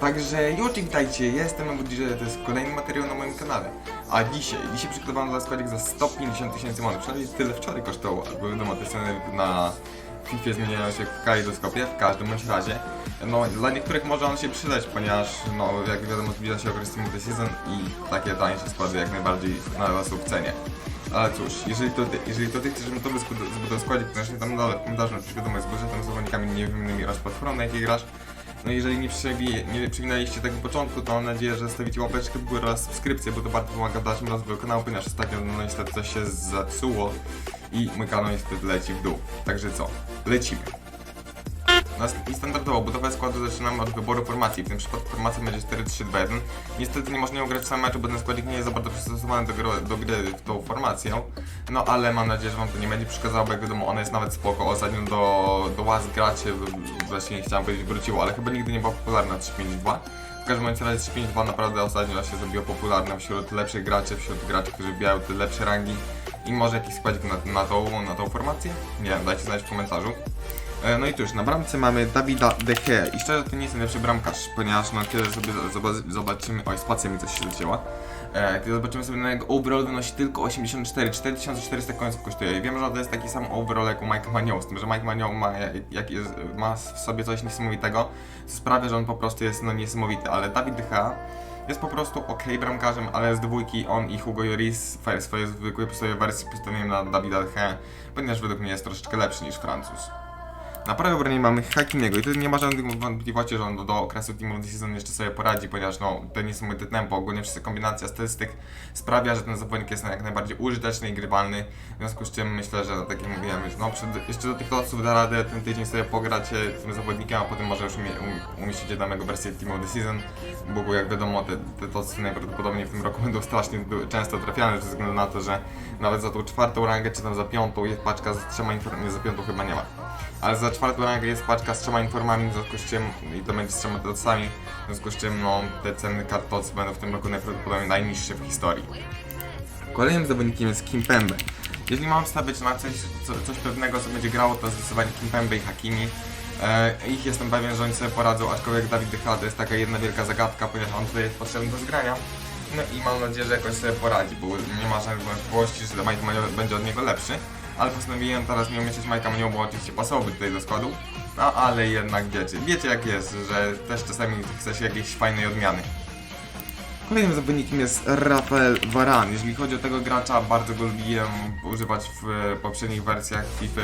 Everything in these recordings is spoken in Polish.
Także już witajcie, jestem Emoji, to jest kolejny materiał na moim kanale. A dzisiaj, dzisiaj przygotowałem dla składzik za 150 tysięcy monów, przynajmniej tyle wczoraj kosztowało, bo wiadomo, te ceny na FIFA zmieniają się w kalejdoskopie, w każdym bądź razie. No, dla niektórych może on się przydać, ponieważ, no, jak wiadomo, zbliża się okres Team of the Season i takie tańsze składy jak najbardziej znalazły w cenie. Ale cóż, jeżeli to jeżeli to ty chcesz, żebym to zbudował składzik, to napisz mi tam dole w komentarzu, napisz wiadomo z budżetem, zawodnikami niewymiennymi oraz platformą, na jakiej grasz. No jeżeli nie, przewi- nie przewinęliście tego początku, to mam nadzieję, że zostawicie łapeczkę w górę oraz subskrypcję, bo to bardzo pomaga w dalszym rozwoju kanału, ponieważ ostatnio no niestety coś się zepsuło i mój kanał niestety leci w dół. Także co? Lecimy. Standardowo budowę składu zaczynamy od wyboru formacji. W tym przypadku formacja będzie 4-3-2-1. Niestety nie można nią grać w samym meczu, bo ten składnik nie jest za bardzo przystosowany do, gry- do gry w tą formację. No ale mam nadzieję, że wam to nie będzie przeszkadzało, bo jak wiadomo, ona jest nawet spoko. Ostatnio do, do łaz gracie, w- właśnie chciałem powiedzieć wróciło, ale chyba nigdy nie była popularna 3-5-2. W każdym razie 3-5-2 naprawdę ostatnio się zrobiło popularne wśród lepszych graczy, wśród graczy, którzy wbijają te lepsze rangi. I może jakiś składzik na, na, tą, na tą formację? Nie wiem, dajcie znać w komentarzu. E, No i cóż, na bramce mamy Dawida De Gea. I szczerze to nie jest najlepszy bramkarz, ponieważ no kiedy sobie zoba- zobaczymy, oj spacja mi coś się zacięła, e, kiedy zobaczymy sobie na jego overall wynosi tylko 84, 4400 końców kosztuje. I wiem, że to jest taki sam overall jak u Mike'a Manio, z tym, że Mike Manio ma, jak jest, ma w sobie coś niesamowitego, co sprawia, że on po prostu jest no niesamowity, ale Dawid Gea jest po prostu ok bramkarzem, ale z dwójki on i Hugo Lloris w swojej zwykłej wersji postawiłem na Davida De Gea, ponieważ według mnie jest troszeczkę lepszy niż Francuz. Na prawej obronie mamy Hakimiego i tu nie ma żadnych wątpliwości, że on do, okresu Team of the Season jeszcze sobie poradzi, ponieważ no, to niesamowite tempo, ogólnie wszystkie kombinacja statystyk sprawia, że ten zawodnik jest jak najbardziej użyteczny i grywalny, w związku z czym myślę, że tak jak mówiłem, no, przed, jeszcze do tych losów da radę ten tydzień sobie pograć e, tym zawodnikiem, a potem może już umie, um, umieścicie danego wersję Team of the Season, bo jak wiadomo te, te tosy najprawdopodobniej w tym roku będą strasznie często trafiane, ze względu na to, że nawet za tą czwartą rangę, czy tam za piątą jest paczka z trzema informacjami, za piątą chyba nie ma. Ale za czwartą rangę jest paczka z trzema informami, z czym, i to będzie z trzema docami, w związku z czym no, te ceny kart TOC będą w tym roku najprawdopodobniej najniższe w historii. Kolejnym zawodnikiem jest Kim Pembe. Jeżeli mam stawiać na coś, co, coś pewnego, co będzie grało, to zdecydowanie Kim Pembe i Hakimi. E, ich jestem pewien, że oni sobie poradzą, aczkolwiek Dawid Dycha to jest taka jedna wielka zagadka, ponieważ on tutaj jest potrzebny do zgrania. No i mam nadzieję, że jakoś sobie poradzi, bo nie ma żadnych wątpliwości, że Mike będzie od niego lepszy. Ale postanowiłem teraz nie umieszczać Majka Manio, bo oczywiście pasowałby tutaj do składu. No ale jednak wiecie, wiecie jak jest, że też czasami chce się jakiejś fajnej odmiany. Kolejnym zawodnikiem jest Rafael Varane. Jeżeli chodzi o tego gracza, bardzo go lubiłem używać w e, poprzednich wersjach FIFA.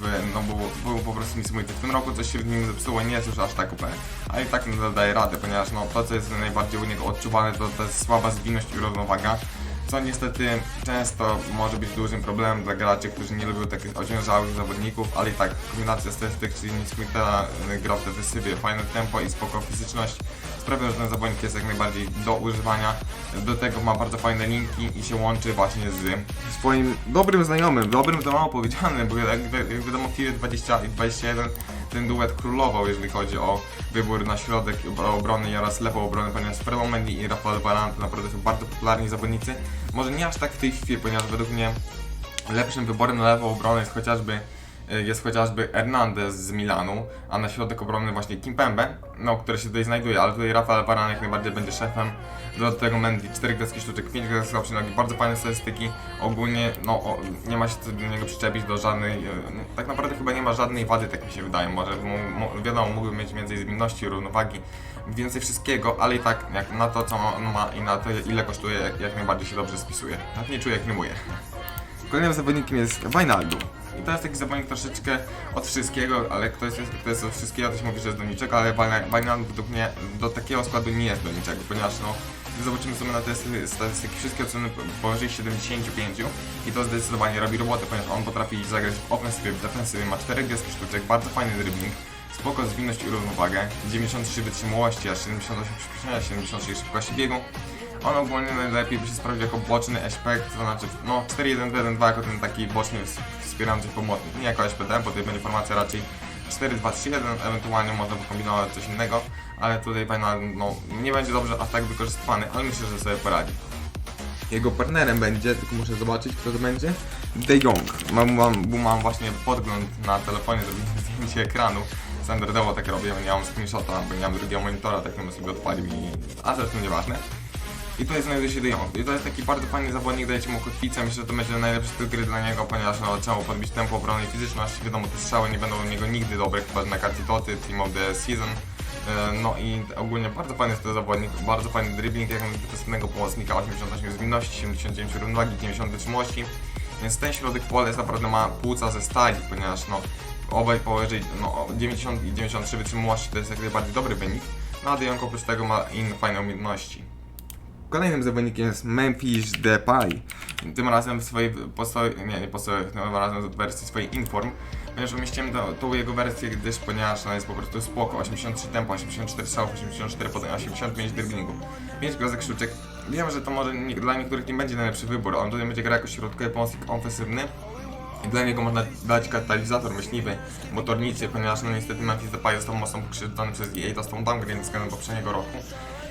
W, no bo był po prostu niesamowity. W tym roku coś się w nim zepsuło, nie jest już aż tak OP, ale i tak nadal daje radę, ponieważ no, to co jest najbardziej u niego odczuwane to, to jest słaba zwinność i równowaga, co niestety często może być dużym problemem dla graczy, którzy nie lubią takich ociężałych zawodników, ale i tak kombinacja statystyk, czyli niesmita gra w defensywie, fajne tempo i spoko fizyczność sprawia, że ten zawodnik jest jak najbardziej do używania. Do tego ma bardzo fajne linki i się łączy właśnie z swoim dobrym znajomym. Dobrym to mało powiedziane, bo jak, jak wiadomo w FIFA 20 i 21 ten duet królował, jeżeli chodzi o wybór na środek obro- obrony oraz lewą obronę, ponieważ Ferlo Mendy i Rafael Varane to naprawdę są bardzo popularni zawodnicy. Może nie aż tak w tej FIFA, ponieważ według mnie lepszym wyborem na lewą obronę jest chociażby jest chociażby Hernandez z Milanu, a na środek obrony właśnie Kimpembe, no, który się tutaj znajduje, ale tutaj Rafael Varane jak najbardziej będzie szefem. Do tego Mendy 4 gwiazdki sztuczek, 5 gwiazdek słabszej nogi, bardzo fajne statystyki. Ogólnie no, o, nie ma się co do niego przyczepić do żadnej, e, tak naprawdę chyba nie ma żadnej wady, tak mi się wydaje. Może wiadomo, mógłby mieć więcej zwinności, równowagi, więcej wszystkiego, ale i tak jak na to co ma i na to ile kosztuje, jak, jak najbardziej się dobrze spisuje. Nawet nie czuję jak rymuje. Kolejnym zawodnikiem jest Wijnaldum. I to jest taki zawodnik troszeczkę od wszystkiego, ale kto jest, kto jest od wszystkiego, to się mówi, że jest do niczego, ale Wijnaldum według mnie do takiego składu nie jest do niczego, ponieważ no, zobaczymy sobie na te statystyki, wszystkie oceny powyżej 75 i to zdecydowanie robi robotę, ponieważ on potrafi zagrać w ofensywie, w defensywie, ma 4 gwiazdki sztuczek, bardzo fajny dribbling, spoko zwinność i równowagę, 93 wytrzymałości, a 78 przyspieszenia, 76 szybkości biegu. On ogólnie najlepiej by się sprawdził jako boczny aspekt, to znaczy no 4-1-1-2 jako ten taki boczny wspierający pomocnik, nie jako SPD, bo tutaj będzie formacja raczej 4-2-3-1, ewentualnie można by kombinować coś innego, ale tutaj fajna, no nie będzie dobrze aż tak wykorzystywany, ale myślę, że sobie poradzi. Jego partnerem będzie, tylko muszę zobaczyć kto to będzie, De Jong. Mam, mam, bo mam właśnie podgląd na telefonie, zrobiłem zdjęcie ekranu, standardowo tak robię, nie mam screenshota, bo nie mam drugiego monitora, tak bym sobie odpalił i... A zresztą nieważne. I jest znajduje się Jong. I to jest taki bardzo fajny zawodnik, dajecie mu kotwicę, myślę, że to będzie najlepszy styl gry dla niego, ponieważ no, trzeba podbić tempo obrony i fizyczność. Wiadomo, te strzały nie będą u niego nigdy dobre, chyba na karcie Toty, Team of the Season. E, No i ogólnie bardzo fajny jest to zawodnik, bardzo fajny dribbling, jak wytestownego pomocnika, 88 zwinności, 79 równowagi, 90 wytrzymałości. Więc ten środek pola jest naprawdę ma płuca ze stali, ponieważ no obaj powyżej no, 90 i 93 wytrzymałości to jest jak najbardziej dobry wynik. No a Jong oprócz tego ma inne fajne umiejętności. Kolejnym zawodnikiem jest Memphis Depay. Tym razem w swojej podstawowej, nie, nie podstawowej, tym razem w wersji swojej Inform. Ponieważ umieściłem to- tą jego wersję, gdyż ponieważ ona jest po prostu spoko. 83 tempo, 84 strzałów, 84 podań, 85 driblingu. 5 gwiazdek sztuczek. Wiem, że to może nie, dla niektórych nie będzie najlepszy wybór. On tutaj będzie grał jako środkowy pomocnik ofensywny. I dla niego można dać katalizator myśliwy, motorniczy, ponieważ no niestety Memphis Depay został mocno pokrzywdzony przez EA, dostał downgrade względem poprzedniego roku.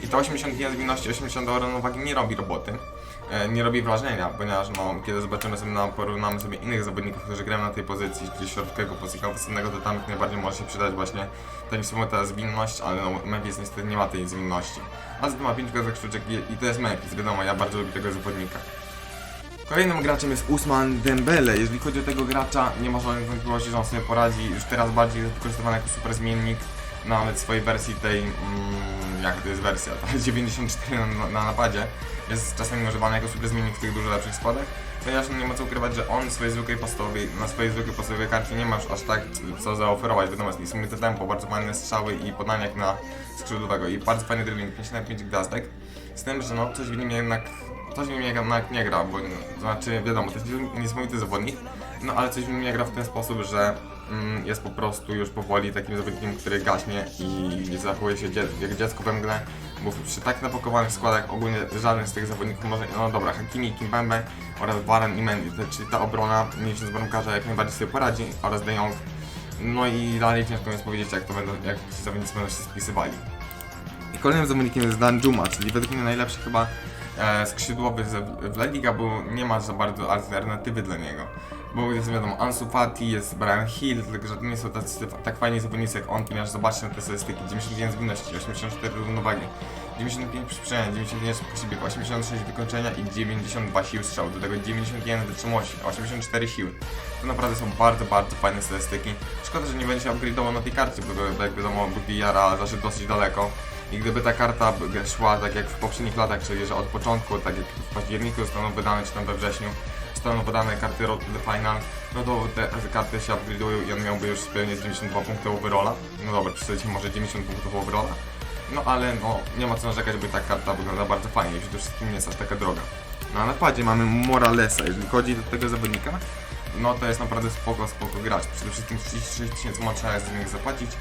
I to 81 zwinności, 80 wagi nie robi roboty. E, nie robi wrażenia, ponieważ no, kiedy zobaczymy sobie, no, porównamy sobie innych zawodników, którzy grają na tej pozycji, czyli środkowego pomocnika ofensywnego, to tam jak najbardziej może się przydać właśnie ta niesamowita zwinność, ale no, Memphis niestety nie ma tej zwinności. A za to ma 5 gwiazdek sztuczek i, i to jest Memphis, wiadomo, ja bardzo lubię tego zawodnika. Kolejnym graczem jest Usman Dembele. Jeżeli chodzi o tego gracza, nie ma żadnych wątpliwości, że on sobie poradzi. Już teraz bardziej jest wykorzystywany jako super zmiennik. Nawet swojej wersji tej, mm, jak to jest wersja, ta 94 na, na napadzie jest czasami używany jako super zmiennik w tych dużo lepszych składach. Ponieważ nie ma co ukrywać, że on swojej zwykłej podstawowej, na swojej zwykłej podstawowej karcie nie ma już aż tak co zaoferować. Wiadomo, jest niesamowite tempo, bardzo fajne strzały i podania jak na skrzydłowego i bardzo fajny dribbling, 5 na 5 gwiazdek. Z tym, że no coś w nim jednak Coś w nim jednak nie gra, bo to znaczy wiadomo, to jest niesamowity zawodnik, no ale coś w nim nie gra w ten sposób, że mm, jest po prostu już powoli takim zawodnikiem, który gaśnie i zachowuje się dzie jak dziecko we mgle, bo przy tak napakowanych składach ogólnie żaden z tych zawodników może, no dobra, Hakimi, Kimpembe oraz Varane i Mendy, czyli ta obrona, nie licząc bramkarza, jak najbardziej sobie poradzi oraz De Jong, no i dalej ciężko jest powiedzieć, jak to będą, jak ci zawodnicy będą się spisywali. I kolejnym zawodnikiem jest Dan Juma, czyli według mnie najlepszy chyba skrzydłowy z- w La Liga, bo nie ma za bardzo alternatywy dla niego. Bo jest wiadomo, Ansu Fati, jest Brian Hill, tylko że to nie są tacy, tak fajni zawodnicy jak on, ponieważ zobaczcie te statystyki, 91 zwinności, 84 równowagi, 95 przyspieszenia, 99 przebiegu, 86 wykończenia i 92 sił strzału, do tego 91 wytrzymałości, 84 siły. To naprawdę są bardzo, bardzo fajne statystyki. Szkoda, że nie będzie się upgrade'ował na tej karcie, bo to, jak wiadomo, Buki Jara zaszedł dosyć daleko. I gdyby ta karta szła tak jak w poprzednich latach, czyli że od początku, tak jak w październiku zostaną wydane, czy tam we wrześniu, zostaną wydane karty Road to the Final, no to te, karty się upgrade'ują i on miałby już spełnić 92 punkty overalla. No dobra, przedstawicie może 90 punktów overalla. No ale no, nie ma co narzekać, bo ta karta wygląda bardzo fajnie przede wszystkim nie jest aż taka droga. Na napadzie mamy Moralesa, jeżeli chodzi do tego zawodnika, no to jest naprawdę spoko, spoko gracz. Przede wszystkim 36 tysięcy ma trzeba z nich zapłacić,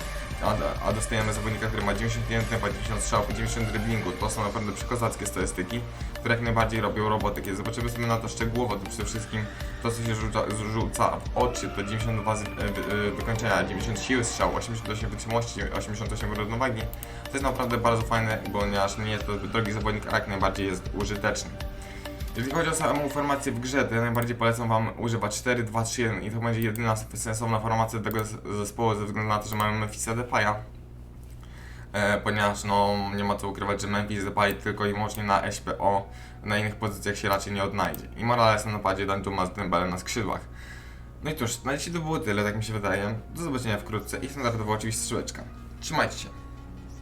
a, a dostajemy zawodnika, który ma 91 tempa, 90 strzałów i 90 driblingu. To są naprawdę przekozackie statystyki, które jak najbardziej robią roboty. Kiedy zobaczymy sobie na to szczegółowo, to przede wszystkim to, co się rzuca, rzuca w oczy, to 92 z, wy, wy, wykończenia, 90 siły strzału, 88 wytrzymałości, 88 równowagi. To jest naprawdę bardzo fajne, ponieważ nie jest to zbyt drogi zawodnik, a jak najbardziej jest użyteczny. Jeżeli chodzi o samą formację w grze, to ja najbardziej polecam Wam używać 4, 2, 3, 1 i to będzie jedyna sensowna formacja tego zespołu ze względu na to, że mamy Memphisa Depaya. E, ponieważ no, nie ma co ukrywać, że Memphis Depay tylko i wyłącznie na SPO na innych pozycjach się raczej nie odnajdzie. I Morales na napadzie, Danjuma z Dembele na skrzydłach. No i cóż, na dzisiaj to było tyle, tak mi się wydaje. Do zobaczenia wkrótce i standardowo oczywiście strzałeczka. Trzymajcie się.